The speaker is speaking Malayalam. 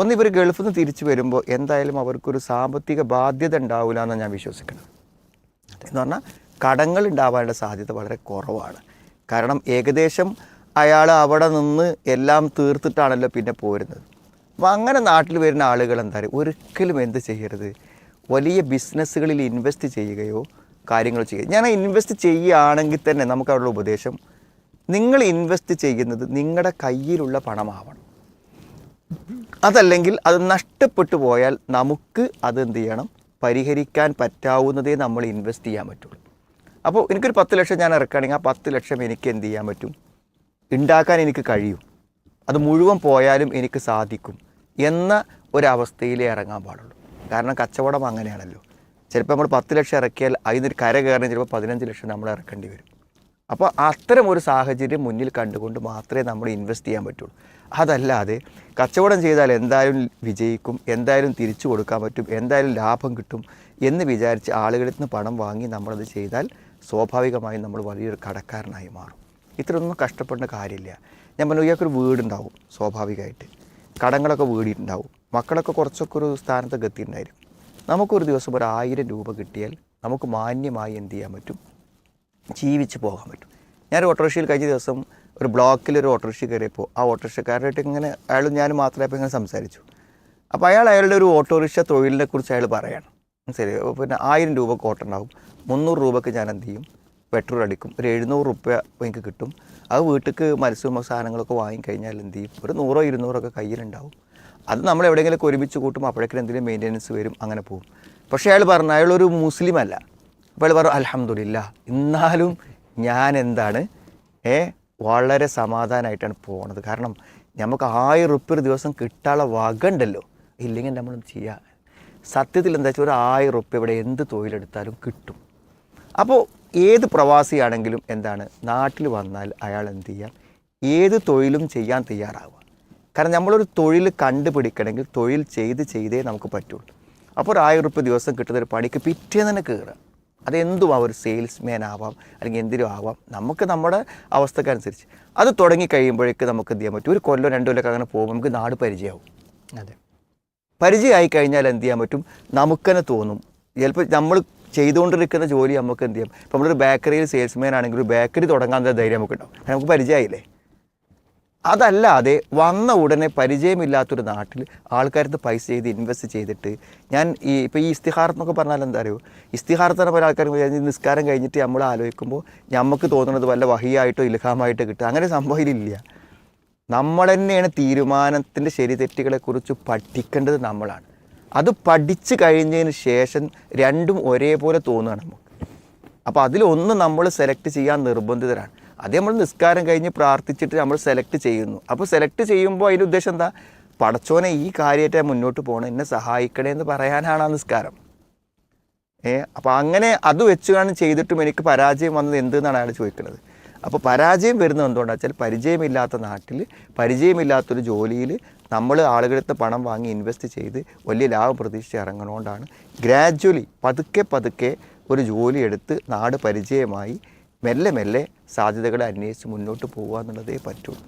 ഒന്ന് ഇവർ ഗൾഫിൽ നിന്ന് തിരിച്ചു വരുമ്പോൾ എന്തായാലും അവർക്കൊരു സാമ്പത്തിക ബാധ്യത ഉണ്ടാവില്ല എന്നാണ് ഞാൻ വിശ്വസിക്കുന്നത് എന്ന് പറഞ്ഞാൽ കടങ്ങൾ ഉണ്ടാവാനുള്ള സാധ്യത വളരെ കുറവാണ്. കാരണം ഏകദേശം അയാൾ അവിടെ നിന്ന് എല്ലാം തീർത്തിട്ടാണല്ലോ പിന്നെ പോരുന്നത്. അപ്പോൾ അങ്ങനെ നാട്ടിൽ വരുന്ന ആളുകൾ എന്താ പറയുക? ഒരിക്കലും എന്ത് ചെയ്യരുത്? വലിയ ബിസിനസ്സുകളിൽ ഇൻവെസ്റ്റ് ചെയ്യുകയോ കാര്യങ്ങൾ ചെയ്യുക. ഞാൻ ഇൻവെസ്റ്റ് ചെയ്യുകയാണെങ്കിൽ തന്നെ നമുക്ക് അവരുടെ ഉപദേശം നിങ്ങൾ ഇൻവെസ്റ്റ് ചെയ്യുന്നത് നിങ്ങളുടെ കയ്യിലുള്ള പണമാവണം. അതല്ലെങ്കിൽ അത് നഷ്ടപ്പെട്ടു പോയാൽ നമുക്ക് അത് എന്ത് ചെയ്യണം? പരിഹരിക്കാൻ പറ്റാവുന്നതേ നമ്മൾ ഇൻവെസ്റ്റ് ചെയ്യാൻ പറ്റുള്ളൂ. അപ്പോൾ എനിക്കൊരു പത്ത് ലക്ഷം ഞാൻ ഇറക്കുകയാണെങ്കിൽ ആ പത്ത് ലക്ഷം എനിക്ക് എന്ത് ചെയ്യാൻ പറ്റും? ഉണ്ടാക്കാൻ എനിക്ക് കഴിയും. അത് മുഴുവൻ പോയാലും എനിക്ക് സാധിക്കും എന്ന ഒരവസ്ഥയിലേ ഇറങ്ങാൻ പാടുള്ളൂ. കാരണം കച്ചവടം അങ്ങനെയാണല്ലോ. ചിലപ്പോൾ നമ്മൾ പത്ത് ലക്ഷം ഇറക്കിയാൽ അതിനൊരു കര കയറി ചിലപ്പോൾ പതിനഞ്ച് ലക്ഷം നമ്മൾ ഇറക്കേണ്ടി വരും. അപ്പോൾ അത്തരം ഒരു സാഹചര്യം മുന്നിൽ കണ്ടുകൊണ്ട് മാത്രമേ നമ്മൾ ഇൻവെസ്റ്റ് ചെയ്യാൻ പറ്റുള്ളൂ. അതല്ലാതെ കച്ചവടം ചെയ്താൽ എന്തായാലും വിജയിക്കും എന്തായാലും തിരിച്ചു കൊടുക്കാൻ പറ്റും എന്തായാലും ലാഭം കിട്ടും എന്ന് വിചാരിച്ച് ആളുകളിൽ നിന്ന് പണം വാങ്ങി നമ്മളത് ചെയ്താൽ സ്വാഭാവികമായും നമ്മൾ വലിയൊരു കടക്കാരനായി മാറും. ഇത്രയൊന്നും കഷ്ടപ്പെടേണ്ട കാര്യമില്ല. ഞാൻ പറഞ്ഞു ഇയാൾക്കൊരു വീടുണ്ടാവും സ്വാഭാവികമായിട്ട്. കടങ്ങളൊക്കെ വീടിയിട്ടുണ്ടാവും മക്കളൊക്കെ കുറച്ചൊക്കെ ഒരു സ്ഥാനത്തൊക്കെ എത്തിയിട്ടുണ്ടായിരിക്കും. നമുക്കൊരു ദിവസം ഒരു ആയിരം രൂപ കിട്ടിയാൽ നമുക്ക് മാന്യമായി എന്ത് ചെയ്യാൻ പറ്റും? ജീവിച്ച് പോകാൻ പറ്റും. ഞാൻ ഓട്ടോറിക്ഷയിൽ കഴിഞ്ഞ ദിവസം ഒരു ബ്ലോക്കിൽ ഒരു ഓട്ടോറിക്ഷ കയറിയപ്പോൾ ആ ഓട്ടോറിക്ഷക്കാരായിട്ട് ഇങ്ങനെ അയാളും ഞാനും മാത്രമായപ്പോൾ ഇങ്ങനെ സംസാരിച്ചു. അപ്പോൾ അയാൾ അയാളുടെ ഒരു ഓട്ടോറിക്ഷ തൊഴിലിനെ കുറിച്ച് അയാൾ പറയണം. ശരി പിന്നെ ആയിരം രൂപക്ക് ഓട്ടം ഉണ്ടാവും. മുന്നൂറ് രൂപക്ക് ഞാൻ എന്ത് ചെയ്യും? പെട്രോൾ അടിക്കും. ഒരു എഴുന്നൂറ് റുപ്യ എനിക്ക് കിട്ടും. അത് വീട്ടിലേക്ക് മത്സ്യവും സാധനങ്ങളൊക്കെ വാങ്ങിക്കഴിഞ്ഞാൽ എന്ത് ചെയ്യും? ഒരു നൂറോ ഇരുന്നൂറൊക്കെ കയ്യിലുണ്ടാവും. അത് നമ്മൾ എവിടെയെങ്കിലുമൊക്കെ ഒരുമിച്ച് കൂട്ടും അപ്പോഴേക്കും എന്തെങ്കിലും മെയിന്റെനൻസ് വരും അങ്ങനെ പോകും. പക്ഷേ അയാൾ പറഞ്ഞു അയാളൊരു മുസ്ലിം അല്ല. അപ്പോൾ അയാൾ പറഞ്ഞു അലഹമില്ല എന്നാലും ഞാൻ എന്താണ് ഏ വളരെ സമാധാനമായിട്ടാണ് പോകുന്നത് കാരണം നമുക്ക് ആയിരം റുപ്യ ഒരു ദിവസം കിട്ടാനുള്ള വക ഉണ്ടല്ലോ ഇല്ലെങ്കിൽ നമ്മൾ ചെയ്യുക സത്യത്തിൽ എന്താ വെച്ചാൽ ഒരു ആയിരം റുപ്യ ഇവിടെ എന്ത് തൊഴിലെടുത്താലും കിട്ടും. അപ്പോൾ ഏത് പ്രവാസിയാണെങ്കിലും എന്താണ്? നാട്ടിൽ വന്നാൽ അയാൾ എന്ത് ചെയ്യാം? ഏത് തൊഴിലും ചെയ്യാൻ തയ്യാറാവുക. കാരണം നമ്മളൊരു തൊഴിൽ കണ്ടുപിടിക്കണമെങ്കിൽ തൊഴിൽ ചെയ്ത് ചെയ്തേ നമുക്ക് പറ്റുള്ളൂ. അപ്പോൾ ഒരു ആയിരം റുപ്യ ദിവസം കിട്ടുന്ന ഒരു പണിക്ക് പിറ്റേന്ന് തന്നെ കയറുക അതെന്തും ഒരു സെയിൽസ്മാൻ ആവാം അല്ലെങ്കിൽ എന്തിനും ആവാം. നമുക്ക് നമ്മുടെ അവസ്ഥക്കനുസരിച്ച്. അത് തുടങ്ങി കഴിയുമ്പോഴേക്ക് നമുക്ക് എന്ത് ചെയ്യാൻ പറ്റും? ഒരു കൊല്ലം രണ്ടു കൊല്ലമൊക്കെ അങ്ങനെ പോകുമ്പോൾ നമുക്ക് നാട് പരിചയമാവും. അതെ. പരിചയമായി കഴിഞ്ഞാൽ എന്ത് ചെയ്യാൻ പറ്റും? നമുക്കെന്നെ തോന്നും ചിലപ്പോൾ നമ്മൾ ചെയ്തുകൊണ്ടിരിക്കുന്ന ജോലി നമുക്ക് എന്ത് ചെയ്യാം? ഇപ്പോൾ നമ്മളൊരു ബേക്കറിയിൽ സെയിൽസ്മാൻ ആണെങ്കിൽ ഒരു ബേക്കറി തുടങ്ങാൻ ധൈര്യം നമുക്ക് ഉണ്ടാവും നമുക്ക് പരിചയമായില്ലേ? അതല്ലാതെ വന്ന ഉടനെ പരിചയമില്ലാത്തൊരു നാട്ടിൽ ആൾക്കാരത്ത് പൈസ ചെയ്ത് ഇൻവെസ്റ്റ് ചെയ്തിട്ട് ഞാൻ ഈ ഇപ്പോൾ ഈ ഇസ്തിഹാർ എന്നൊക്കെ പറഞ്ഞാൽ എന്താ അറിയോ? ഇസ്തിഹാർത്തന്നെ പല ആൾക്കാർ നിസ്കാരം കഴിഞ്ഞിട്ട് നമ്മൾ ആലോചിക്കുമ്പോൾ നമുക്ക് തോന്നുന്നത് വല്ല വഹിയായിട്ടോ ഇൽഹാമായിട്ടോ കിട്ടുക. അങ്ങനെ സംഭവം ഇതിലില്ല നമ്മൾ തന്നെയാണ് തീരുമാനത്തിന്റെ ശരി തെറ്റുകളെക്കുറിച്ച് പഠിക്കേണ്ടത് നമ്മളാണ്. അത് പഠിച്ചു കഴിഞ്ഞതിന് ശേഷം രണ്ടും ഒരേപോലെ തോന്നുകയാണ് നമുക്ക്. അപ്പോൾ അതിലൊന്ന് നമ്മൾ സെലക്ട് ചെയ്യാൻ നിർബന്ധിതരാണ്. അത് നമ്മൾ നിസ്കാരം കഴിഞ്ഞ് പ്രാർത്ഥിച്ചിട്ട് നമ്മൾ സെലക്ട് ചെയ്യുന്നു. അപ്പോൾ സെലക്ട് ചെയ്യുമ്പോൾ അതിന്റെ ഉദ്ദേശം എന്താ? പടച്ചോനെ ഈ കാര്യമായിട്ട് മുന്നോട്ട് പോകണം. എന്നെ സഹായിക്കണേ എന്ന് പറയാനാണ് ആ നിസ്കാരം. ഏ അപ്പോൾ അങ്ങനെ അത് വെച്ചുകാണ് ചെയ്തിട്ടും എനിക്ക് പരാജയം വന്നത് എന്തെന്നാണ് അയാൾ ചോദിക്കുന്നത്. അപ്പോൾ പരാജയം വരുന്നത് എന്തുകൊണ്ടാണ് വെച്ചാൽ പരിചയമില്ലാത്ത നാട്ടിൽ പരിചയമില്ലാത്തൊരു ജോലിയിൽ നമ്മൾ ആളുകളുടെ പണം വാങ്ങി ഇൻവെസ്റ്റ് ചെയ്ത് വലിയ ലാഭം പ്രതീക്ഷിച്ച് ഇറങ്ങണോണ്ടാണ്. ഗ്രാജ്വലി പതുക്കെ പതുക്കെ ഒരു ജോലി എടുത്ത് നാട് പരിചയമായി മെല്ലെ മെല്ലെ സാധ്യതകളെ അന്വേഷിച്ച് മുന്നോട്ട് പോകുക എന്നുള്ളതേ പറ്റുള്ളൂ